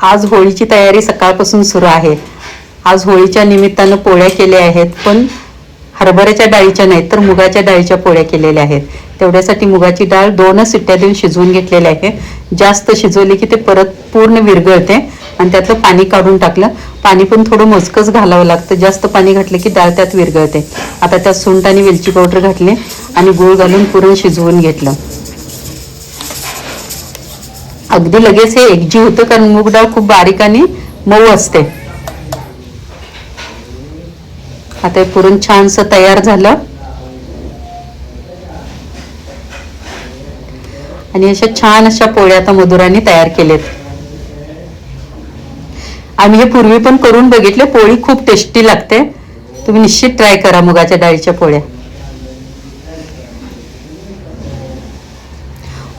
आज होळीची तयारी सकाळपासून सुरू आहे. आज होळीच्या निमित्तानं पोळ्या केल्या आहेत पण हरभऱ्याच्या डाळीच्या नाहीत तर मुगाच्या डाळीच्या पोळ्या केलेल्या आहेत. तेवढ्यासाठी मुगाची डाळ दोनच सिट्ट्या देऊन शिजवून घेतलेली आहे. जास्त शिजवली की ते परत पूर्ण विरघळते आणि त्यातलं पाणी काढून टाकलं. पाणी पण थोडं मोजकंच घालावं लागतं. जास्त पाणी घातलं की डाळ त्यात विरघळते. आता त्यात सुंट आणि वेलची पावडर घातली आणि गूळ घालून पुरण शिजवून घेतलं. अगदी लगेच हे एकजीव होतं कारण मूग डाळ खूप बारीक आणि मऊ असते. आता हे पुरण छानसं तयार झालं. आणि अशा छान अशा पोळ्या आता मधुराने तयार केलेत. आम्ही हे पूर्वी पण करून बघितले पोळी खूप टेस्टी लागते. तुम्ही निश्चित ट्राय करा मुगाच्या डाळीच्या पोळ्या.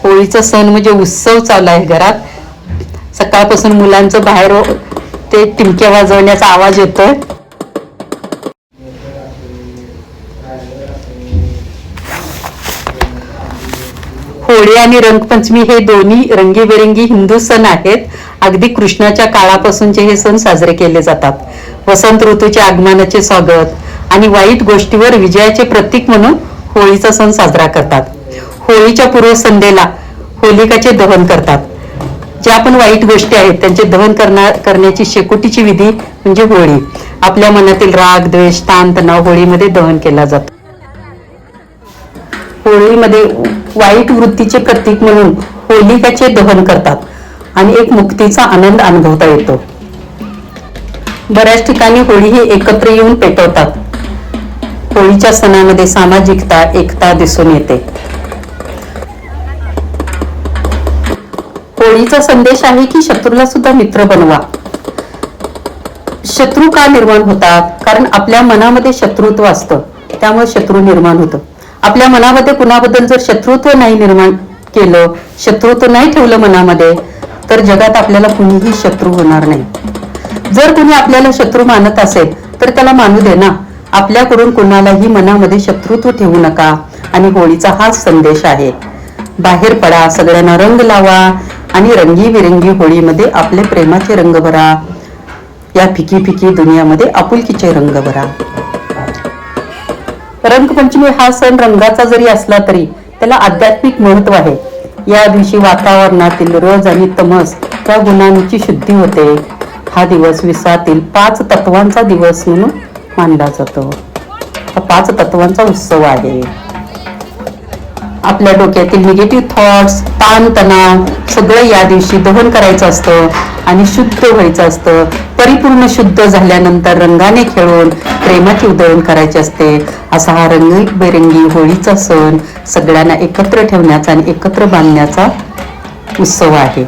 होळीचा सण म्हणजे उत्सव चालू आहे घरात. सकाळपासून मुलांचं बाहेर ते टिमक्या वाजवण्याचा आवाज येतोय. होळी आणि रंगपंचमी हे दोन्ही रंगीबेरंगी हिंदू सण आहेत. अगदी कृष्णाच्या काळापासूनचे हे सण साजरे केले जातात. वसंत ऋतूच्या आगमनाचे स्वागत आणि वाईट गोष्टीवर विजयाचे प्रतीक म्हणून होळीचा सण साजरा करतात. होळीच्या पूर्वसंध्येला होलिकाचे दहन करतात. ज्या पण वाईट गोष्टी आहेत त्यांचे दहन करणार करण्याची शेकोटीची विधी म्हणजे होळी. आपल्या मनातील राग द्वेष ताण तणाव होळीमध्ये दहन केला जातो. होळीमध्ये वाईट वृत्तीचे प्रतीक म्हणून होलिकाचे दहन करतात आणि एक मुक्तीचा आनंद अनुभवता येतो. बऱ्याच ठिकाणी होळी ही एकत्र येऊन पेटवतात. होळीच्या सणामध्ये सामाजिकता एकता दिसून येते. होळीचा संदेश आहे की शत्रूला सुद्धा मित्र बनवा. शत्रू का निर्माण होतात? कारण आपल्या मनामध्ये शत्रुत्व असतं. त्यामुळे शत्रू निर्माण होतं. आपल्या मनामध्ये कुणाबद्दल जर शत्रुत्व नाही निर्माण केलं शत्रुत्व नाही ठेवलं मनामध्ये तर जगात आपल्याला कुणीही शत्रू होणार नाही. जर कुणी आपल्याला शत्रू मानत असेल तर त्याला मानू दे ना. आपल्याकडून कुणालाही मनामध्ये शत्रुत्व ठेवू नका. आणि होळीचा हाच संदेश आहे. बाहेर पडा सगळ्यांना रंग लावा. आणि रंगीबिरंगी होळीमध्ये आपले प्रेमाचे रंग भरा. या फिकी फिकी दुनियामध्ये आपुलकीचे रंग भरा. रंगपंचमी हा सण रंगाचा जरी असला तरी त्याला आध्यात्मिक महत्त्व आहे. या दिवशी वातावरणातील रज आणि तमस त्या गुणांची शुद्धी होते. हा दिवस विसातील पाच तत्वांचा दिवस म्हणून मानला जातो. हा पाच तत्वांचा उत्सव आहे. आपल्या डोक्यातील निगेटिव्ह थॉट्स ताणतणाव सगळं या दिवशी दहन करायचं असतं आणि शुद्ध व्हायचं असतं. परिपूर्ण शुद्ध झाल्यानंतर रंगाने खेळून प्रेमाची उधळण करायची असते. असा हा रंगीबेरंगी होळीचा सण सगळ्यांना एकत्र ठेवण्याचा आणि एकत्र बांधण्याचा उत्सव आहे.